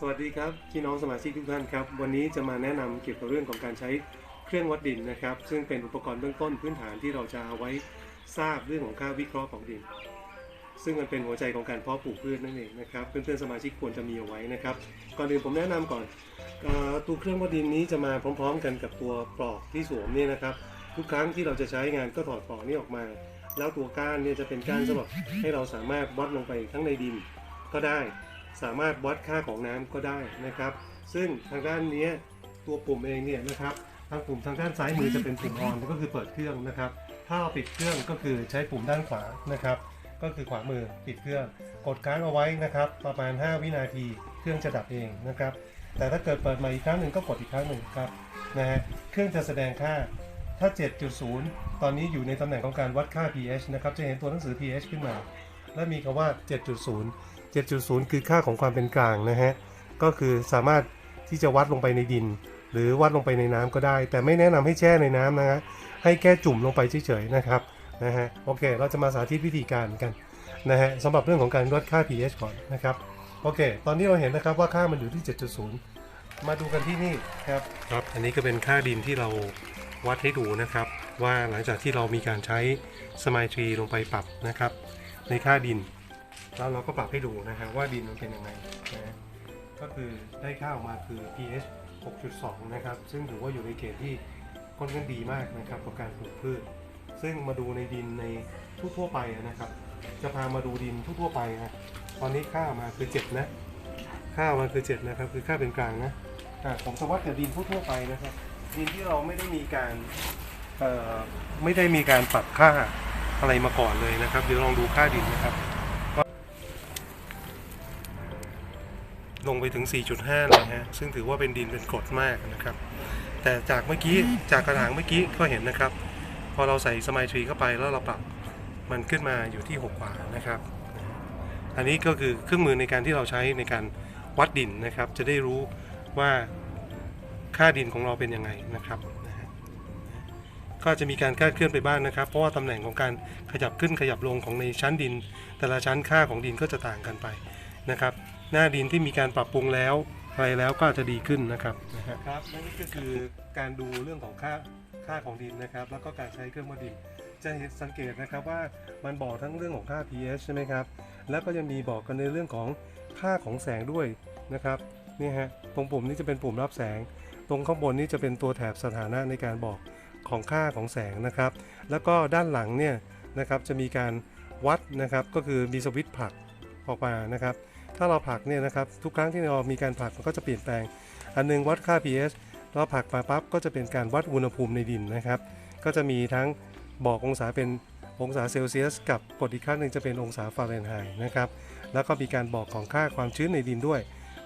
สวัสดีครับพี่น้องสมาชิกทุกท่านครับ วันนี้จะมาแนะนำเกี่ยวกับเรื่องของการใช้เครื่องวัดดินนะครับ ซึ่งเป็นอุปกรณ์เบื้องต้นพื้นฐานที่เราจะเอาไว้ทราบเรื่องของค่าวิเคราะห์ของดิน ซึ่งมันเป็นหัวใจของการเพาะปลูกพืชนั่นเองนะครับเพื่อนๆสมาชิกควรจะมีเอาไว้นะครับก่อนอื่นผมแนะนำก่อนอตัวเครื่องวัดดินนี้จะมาพร้อม ๆ กันกับตัวปลอกที่สวมนี่นะครับ ทุกครั้งที่เราจะใช้งานก็ถอดปลอกนี้ออกมา แล้วตัวก้านเนี่ยจะเป็นก้านสำหรับให้เราสามารถวัดลงไปทั้งในดินก็ได้ สามารถวัดค่าของน้ำก็ได้นะครับ ซึ่งทางด้านนี้ตัวปุ่มเองเนี่ยนะครับทางปุ่มทางด้านซ้ายมือจะเป็นปุ่มออนก็คือเปิดเครื่องนะครับ ถ้าเราปิดเครื่องก็คือใช้ปุ่มด้านขวานะครับ ก็คือขวามือปิดเครื่อง กดค้างเอาไว้นะครับ ประมาณ 5 วินาทีเครื่องจะดับเองนะครับ แต่ถ้าเกิดเปิดใหม่อีกครั้งหนึ่งก็กดอีกครั้งหนึ่งครับนะฮะเครื่องจะแสดงค่าถ้า 7.0 ตอนนี้อยู่ในตำแหน่งของการวัดค่า pH นะครับ จะเห็นตัวหนังสือ pH ขึ้นมา และมีคำว่า 7.0 7.0 คือค่าของความเป็นกลางนะฮะ ก็คือสามารถที่จะวัดลงไปในดิน หรือวัดลงไปในน้ำก็ได้ แต่ไม่แนะนำให้แช่ในน้ำนะฮะ ให้แค่จุ่มลงไปเฉยๆนะครับ นะฮะ โอเค เราจะมาสาธิตวิธีการกันนะฮะสำหรับเรื่องของการวัดค่า pH ก่อนนะครับ โอเค ตอนนี้เราเห็นนะครับว่าค่ามันอยู่ที่ 7.0 มาดูกันที่นี่ครับ ครับ อันนี้ก็เป็นค่าดินที่เราวัดให้ดูนะครับ ว่าหลังจากที่เรามีการใช้สมายทรีลงไปปรับนะครับ ในค่าดิน แล้วเราก็ปรับให้ดูนะฮะว่าดินมันเป็นยังไงนะก็คือได้ค่าออกมาคือ pH 6.2 นะครับ ซึ่งถือว่าอยู่ในเกณฑ์ที่ค่อนข้างดีมากนะครับกับการปลูกพืช ซึ่งมาดูในดินในทั่วๆไปนะครับ จะพามาดูดินทั่วๆไปนะตอนนี้ค่าออกมาคือ 7 นะ ค่าออกมาคือ 7 นะครับ คือค่าเป็นกลางนะผมจะวัดกับดินทั่วๆไปนะครับ ดินที่เราไม่ได้มีการไม่ได้มีการปรับค่าอะไรมาก่อนเลยนะครับ เดี๋ยวลองดูค่าดินนะครับ ลงไปถึง 4.5 เลยฮะ ซึ่งถือว่าเป็นดินเป็นกรดมากนะครับ แต่จากเมื่อกี้จากกระถางเมื่อกี้ก็เห็นนะครับ พอเราใส่สมายทรีเข้าไปแล้วเราปรับมันขึ้นมาอยู่ที่ 6 กว่านะครับ อันนี้ก็คือเครื่องมือในการที่เราใช้ในการวัดดินนะครับ จะได้รู้ว่าค่าดินของเราเป็นยังไงนะครับ ก็จะมีการคลาดเคลื่อนไปบ้างนะครับ เพราะว่าตำแหน่งของการขยับขึ้นขยับลงของในชั้นดิน แต่ละชั้นค่าของดินก็จะต่างกันไปนะครับ หน้าดินที่มีการปรับปรุงแล้วอะไรแล้วก็จะดีขึ้นนะครับครับนั่นก็คือการดูเรื่องของค่าค่าของดินนะครับ แล้วก็การใช้เครื่องวัดดิน จะเห็นสังเกตนะครับว่ามันบอกทั้งเรื่องของค่า pH ใช่ไหมครับ แล้วก็ยังมีบอกกันในเรื่องของค่าของแสงด้วยนะครับนี่ฮะตรงปุ่มนี้จะเป็นปุ่มรับแสง ตรงข้างบนนี้จะเป็นตัวแถบสถานะในการบอกของค่าของแสงนะครับ แล้วก็ด้านหลังเนี่ยนะครับจะมีการวัดนะครับก็คือมีสวิตช์ผลักออกมานะครับ ถ้าเราผลักเนี่ยนะครับทุกครั้งที่เรามีการผลักมันก็จะเปลี่ยนแปลง อันหนึงวัดค่า pH เราผลักมาปั๊บก็จะเป็นการวัดอุณหภูมิในดินนะครับ ก็จะมีทั้งบอกองศาเป็นองศาเซลเซียส กับกดอีกครั้งหนึ่งจะเป็นองศาฟาเรนไฮต์นะครับ แล้วก็มีการบอกของค่าความชื้นในดินด้วย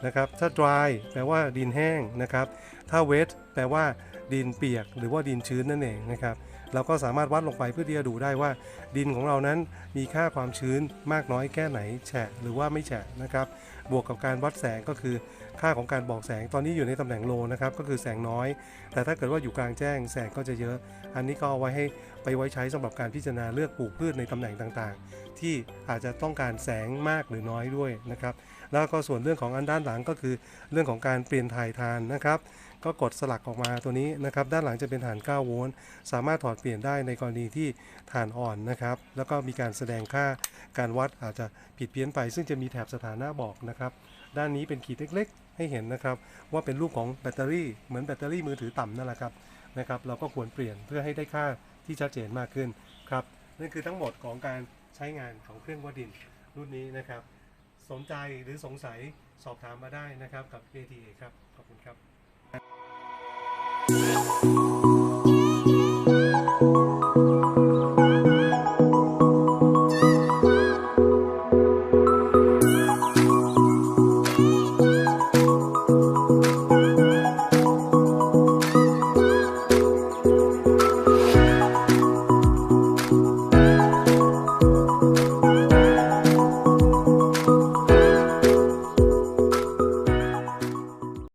นะครับ ถ้า dry แปลว่าดินแห้งนะครับ ถ้า wet แปลว่าดินเปียก หรือว่าดินชื้นนั่นเองนะครับ เราก็สามารถวัดลงไปเพื่อที่จะดูได้ว่า ดินของเรานั้นมีค่าความชื้นมากน้อยแค่ไหนแฉะหรือว่าไม่แฉะนะครับ บวกกับการวัดแสงก็คือค่าของการบอกแสงตอนนี้อยู่ในตำแหน่งโลนะครับก็คือแสงน้อย แต่ถ้าเกิดว่าอยู่กลางแจ้งแสงก็จะเยอะ อันนี้ก็เอาไว้ให้ไปไว้ใช้สำหรับการพิจารณาเลือกปลูกพืชในตำแหน่งต่างๆ ที่อาจจะต้องการแสงมากหรือน้อยด้วยนะครับ แล้วก็ส่วนเรื่องของอันด้านหลังก็คือเรื่องของการเปลี่ยนถ่ายทานนะครับ ก็กดสลักออกมาตัวนี้นะครับ ด้านหลังจะเป็นฐาน 9 โวลต์ สามารถถอดเปลี่ยนได้ในกรณีที่ฐานอ่อนนะครับ แล้วก็มีการแสดงค่าการวัดอาจจะผิดเพี้ยนไป ซึ่งจะมีแถบสถานะบอกนะครับ ด้านนี้เป็นขีดเล็กๆ ให้เห็นนะครับ ว่าเป็นรูปของแบตเตอรี่เหมือนแบตเตอรี่มือถือต่ำนั่นแหละครับนะครับ เราก็ควรเปลี่ยนเพื่อให้ได้ค่าที่ชัดเจนมากขึ้นครับนั่นคือทั้งหมดของการใช้งานของเครื่องวัดดินรุ่นนี้นะครับ สนใจหรือสงสัยสอบถามมาได้นะครับกับ ATA ครับ ขอบคุณครับ